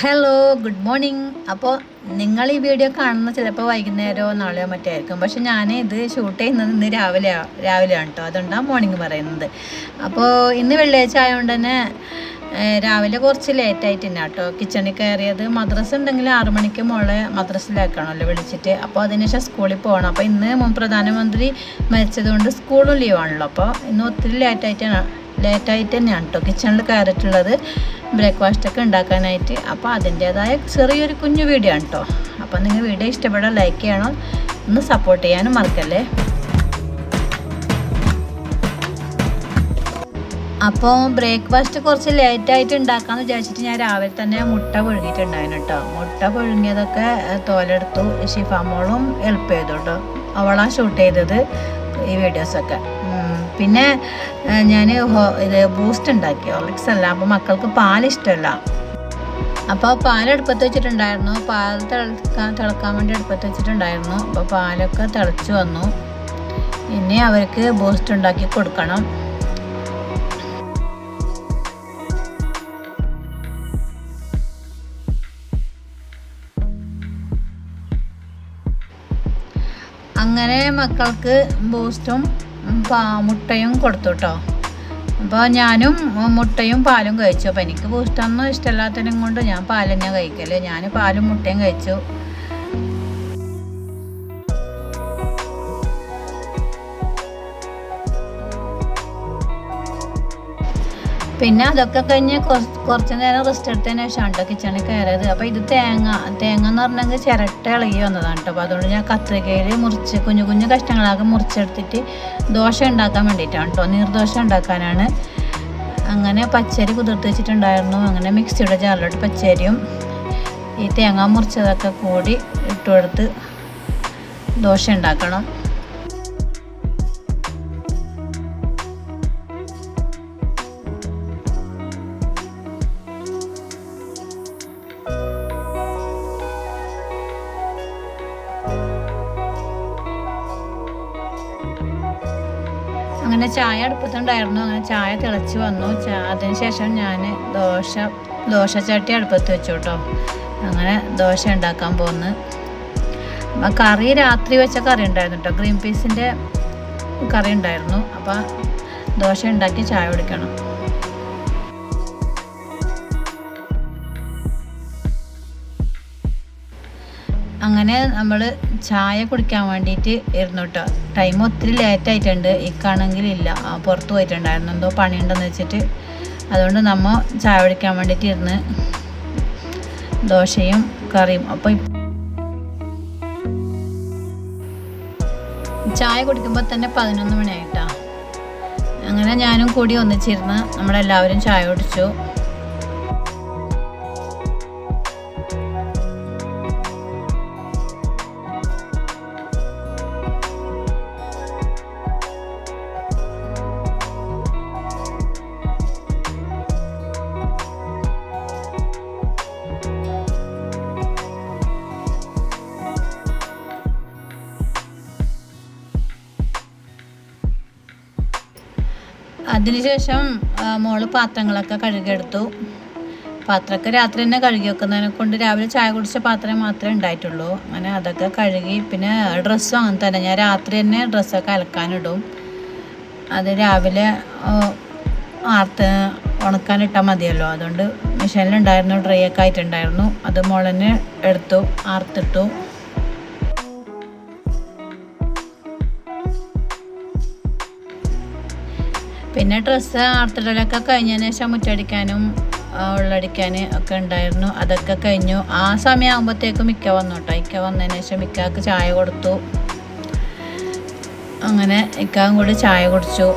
Hello good morning അപ്പോൾ നിങ്ങൾ ഈ വീഡിയോ കാണുന്ന ചിലപ്പോൾ വൈകുന്നേരമോ നാളെയോ മറ്റേ ആയിരിക്കും. പക്ഷെ ഞാൻ ഇത് ഷൂട്ട് ചെയ്യുന്നത് ഇന്ന് രാവിലെ രാവിലെയാണ് കേട്ടോ അതുകൊണ്ടാണ് മോർണിംഗ് പറയുന്നത്. അപ്പോൾ ഇന്ന് വെള്ളിയാഴ്ച ആയതുകൊണ്ട് തന്നെ രാവിലെ കുറച്ച് ലേറ്റായിട്ട് തന്നെ കേട്ടോ കിച്ചണിൽ കയറിയത് മദ്രസ ഉണ്ടെങ്കിൽ ആറു മണിക്ക് മോളെ മദ്രസയിലാക്കണമല്ലോ വിളിച്ചിട്ട്. അപ്പോൾ അതിനുശേഷം സ്കൂളിൽ പോകണം. അപ്പോൾ ഇന്ന് മുൻ പ്രധാനമന്ത്രി മരിച്ചതുകൊണ്ട് സ്കൂളും ലീവാണല്ലോ അപ്പോൾ ഇന്ന് ഒത്തിരി ലേറ്റായിട്ടാണ് ലേറ്റായിട്ട് തന്നെയാണ് കേട്ടോ കിച്ചണിൽ കയറിയിട്ടുള്ളത്. ബ്രേക്ക്ഫാസ്റ്റ് ഒക്കെ ഉണ്ടാക്കാനായിട്ട്. അപ്പോൾ അതിന്റേതായ ചെറിയൊരു കുഞ്ഞു വീഡിയോ ആണ് കേട്ടോ അപ്പോൾ നിങ്ങൾ വീഡിയോ ഇഷ്ടപ്പെടാൻ ലൈക്ക് ചെയ്യണം. ഒന്ന് സപ്പോർട്ട് ചെയ്യാനും മറക്കല്ലേ? അപ്പോൾ ബ്രേക്ക്ഫാസ്റ്റ് കുറച്ച് ലേറ്റായിട്ട് ഉണ്ടാക്കാമെന്ന് വിചാരിച്ചിട്ട് ഞാൻ രാവിലെ തന്നെ മുട്ട പുഴുങ്ങിയിട്ടുണ്ടായിരുന്നു കേട്ടോ മുട്ട പുഴുങ്ങിയതൊക്കെ തോലെടുത്തു. ഷിഫാമോളും ഹെൽപ്പ് ചെയ്തു കേട്ടോ അവളാണ് ഷൂട്ട് ചെയ്തത് ഈ വീഡിയോസൊക്കെ പിന്നെ ഞാൻ ഇത് ബൂസ്റ്റ് ഉണ്ടാക്കി ഹോർലിക്സ് അല്ല അപ്പോൾ മക്കൾക്ക് പാൽ ഇഷ്ടമല്ല അപ്പോൾ പാൽ അടുപ്പത്ത് വെച്ചിട്ടുണ്ടായിരുന്നു. പാൽ തിളക്കാൻ തിളക്കാൻ വേണ്ടി അടുപ്പത്ത് വെച്ചിട്ടുണ്ടായിരുന്നു. അപ്പോൾ പാലൊക്കെ തിളച്ച് വന്നു. ഇനി അവർക്ക് ബൂസ്റ്റ് ഉണ്ടാക്കി കൊടുക്കണം. അങ്ങനെ മക്കൾക്ക് ബൂസ്റ്റും മുട്ടയും കൊടുത്തു കേട്ടോ അപ്പോൾ ഞാനും മുട്ടയും പാലും കഴിച്ചു. അപ്പോൾ എനിക്ക് ബൂസ്റ്റൊന്നും ഇഷ്ടമില്ലാത്തതിനും കൊണ്ട് ഞാൻ പാൽ തന്നെ കഴിക്കൽ. ഞാൻ പാലും മുട്ടയും കഴിച്ചു. പിന്നെ അതൊക്കെ കഴിഞ്ഞ് കുറച്ച് നേരം റെസ്റ്റ് എടുത്തതിന് ശേഷം കേട്ടോ കിച്ചണിൽ കയറിയത്. അപ്പോൾ ഇത് തേങ്ങ തേങ്ങ എന്ന് പറഞ്ഞെങ്കിൽ ചിരട്ട ഇളകി വന്നതാണ് കേട്ടോ അപ്പോൾ അതുകൊണ്ട് ഞാൻ കത്രികയിൽ മുറിച്ച് കുഞ്ഞു കുഞ്ഞു കഷ്ണങ്ങളാക്കി മുറിച്ചെടുത്തിട്ട് ദോശ ഉണ്ടാക്കാൻ വേണ്ടിയിട്ടാണ് കേട്ടോ നീർദോശ ഉണ്ടാക്കാനാണ്. അങ്ങനെ പച്ചരി കുതിർത്ത് വെച്ചിട്ടുണ്ടായിരുന്നു. അങ്ങനെ മിക്സിയുടെ ജാറിലോട്ട് പച്ചരിയും ഈ തേങ്ങ മുറിച്ചതൊക്കെ കൂടി ഇട്ടുകൊടുത്ത് ദോശ ഉണ്ടാക്കണം. അങ്ങനെ ചായ അടുപ്പത്തുണ്ടായിരുന്നു. അങ്ങനെ ചായ തിളച്ച് വന്നു. അതിനുശേഷം ഞാൻ ദോശ ദോശ ദോശച്ചട്ടി അടുപ്പത്ത് വെച്ചു കേട്ടോ അങ്ങനെ ദോശ ഉണ്ടാക്കാൻ പോന്ന്. കറി രാത്രി വെച്ച കറി ഉണ്ടായിരുന്നു കേട്ടോ ഗ്രീൻ പീസിന്റെ കറി ഉണ്ടായിരുന്നു. അപ്പം ദോശ ഉണ്ടാക്കി ചായ കുടിക്കണം. അങ്ങനെ നമ്മൾ ചായ കുടിക്കാൻ വേണ്ടിയിട്ട് ഇരുന്നു കേട്ടോ ടൈം ഒത്തിരി ലേറ്റ് ആയിട്ടുണ്ട്. ഇക്കാണെങ്കിൽ ഇല്ല പുറത്ത് പോയിട്ടുണ്ടായിരുന്നു. എന്തോ പണിയുണ്ടെന്ന് വെച്ചിട്ട്. അതുകൊണ്ട് നമ്മൾ ചായ കുടിക്കാൻ വേണ്ടിയിട്ട് ഇരുന്ന് ദോശയും കറിയും. അപ്പോൾ ചായ കുടിക്കുമ്പോൾ തന്നെ പതിനൊന്ന് മണിയായിട്ടാ. അങ്ങനെ ഞാനും കൂടി ഒന്നിച്ചിരുന്ന് നമ്മളെല്ലാവരും ചായ കുടിച്ചു. അതിനുശേഷം മോൾ പാത്രങ്ങളൊക്കെ കഴുകിയെടുത്തു. പാത്രമൊക്കെ രാത്രി തന്നെ കഴുകി വെക്കുന്നതിനെ കൊണ്ട് രാവിലെ ചായ കുടിച്ച പാത്രം മാത്രമേ ഉണ്ടായിട്ടുള്ളൂ. അങ്ങനെ അതൊക്കെ കഴുകി പിന്നെ ഡ്രസ്സും അങ്ങനെ തന്നെ. ഞാൻ രാത്രി തന്നെ ഡ്രസ്സൊക്കെ അലക്കാനിടും. അത് രാവിലെ ആർത്ത് ഉണക്കാനിട്ടാൽ മതിയല്ലോ. അതുകൊണ്ട് മെഷീനിലുണ്ടായിരുന്നു ഡ്രൈ ഒക്കെ ആയിട്ടുണ്ടായിരുന്നു. അത് മോളന്നെ എടുത്തു ആർത്തിട്ടു. പിന്നെ ഡ്രസ്സ് ആർത്തിടലൊക്കെ കഴിഞ്ഞതിന് ശേഷം മുറ്റടിക്കാനും ഉള്ളടിക്കാൻ ഒക്കെ ഉണ്ടായിരുന്നു. അതൊക്കെ കഴിഞ്ഞു. ആ സമയമാകുമ്പോഴത്തേക്കും മിക്ക വന്നു കേട്ടോ ഇക്ക വന്നതിന് ശേഷം മിക്കാക്ക് ചായ കൊടുത്തു. അങ്ങനെ ഇക്കാവും കൂടി ചായ കുടിച്ചു.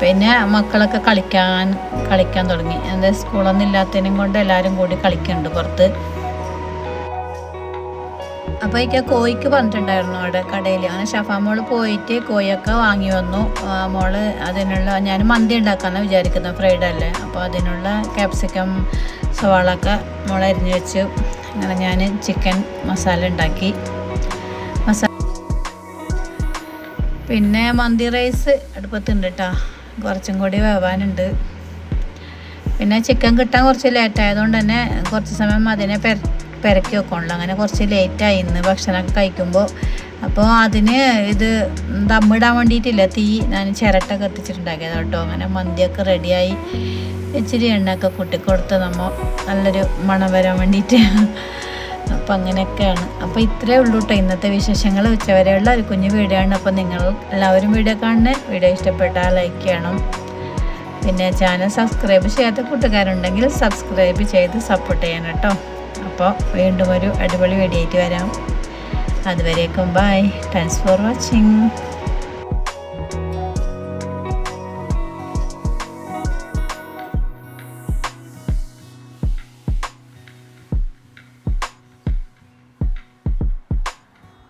പിന്നെ മക്കളൊക്കെ കളിക്കാൻ കളിക്കാൻ തുടങ്ങി. എന്താ സ്കൂളൊന്നും ഇല്ലാത്തതിനും കൊണ്ട് എല്ലാവരും കൂടി കളിക്കുന്നുണ്ട് പുറത്ത്. അപ്പോൾ എനിക്ക് കോയിക്ക് പറഞ്ഞിട്ടുണ്ടായിരുന്നു അവിടെ കടയിൽ അങ്ങനെ ഷഫാ മോൾ പോയിട്ട് കോഴിയൊക്കെ വാങ്ങി വന്നു. ആ, മോൾ അതിനുള്ള ഞാൻ മന്തി ഉണ്ടാക്കാമെന്ന് വിചാരിക്കുന്നത് ഫ്രൈഡ് അല്ലേ? അപ്പോൾ അതിനുള്ള ക്യാപ്സിക്കം സവാളൊക്കെ മോൾ അരിഞ്ഞ് വെച്ചു. അങ്ങനെ ഞാൻ ചിക്കൻ മസാല ഉണ്ടാക്കി. മസാല പിന്നെ മന്തി റൈസ് അടുപ്പത്തുണ്ട് കേട്ടോ കുറച്ചും കൂടി വേവാനുണ്ട്. പിന്നെ ചിക്കൻ കിട്ടാൻ കുറച്ച് ലേറ്റ് ആയതുകൊണ്ട് തന്നെ കുറച്ച് സമയം അതിനെ പെര പെരക്കി വെക്കണല്ലോ അങ്ങനെ കുറച്ച് ലേറ്റായി ഇന്ന് ഭക്ഷണമൊക്കെ കഴിക്കുമ്പോൾ അപ്പോൾ അതിന് ഇത് ദമ്മിടാൻ വേണ്ടിയിട്ടില്ല. തീ ഞാൻ ചിരട്ട കത്തിച്ചിട്ടുണ്ടാക്കിയത് കേട്ടോ. അങ്ങനെ മന്തിയൊക്കെ റെഡിയായി ഇച്ചിരി എണ്ണയൊക്കെ കൂട്ടിക്കൊടുത്ത് നമ്മൾ നല്ലൊരു മണം വരാൻ വേണ്ടിയിട്ട്. അപ്പം അങ്ങനെയൊക്കെയാണ്. അപ്പോൾ ഇത്രയേ ഉള്ളൂ കേട്ടോ ഇന്നത്തെ വിശേഷങ്ങൾ. ഉച്ചവരെയുള്ള ഒരു കുഞ്ഞു വീഡിയോ ആണ്. അപ്പോൾ നിങ്ങൾ എല്ലാവരും വീഡിയോ കാണണേ. വീഡിയോ ഇഷ്ടപ്പെട്ടാൽ ലൈക്ക് ചെയ്യണം. പിന്നെ ചാനൽ സബ്സ്ക്രൈബ് ചെയ്യാത്ത കൂട്ടുകാരുണ്ടെങ്കിൽ സബ്സ്ക്രൈബ് ചെയ്ത് സപ്പോർട്ട് ചെയ്യണം കേട്ടോ. അപ്പോൾ വീണ്ടും ഒരു അടിപൊളി ആയിട്ട് വരാം. അതുവരേക്കും ബൈ താങ്ക്സ് ഫോർ വാച്ചിങ്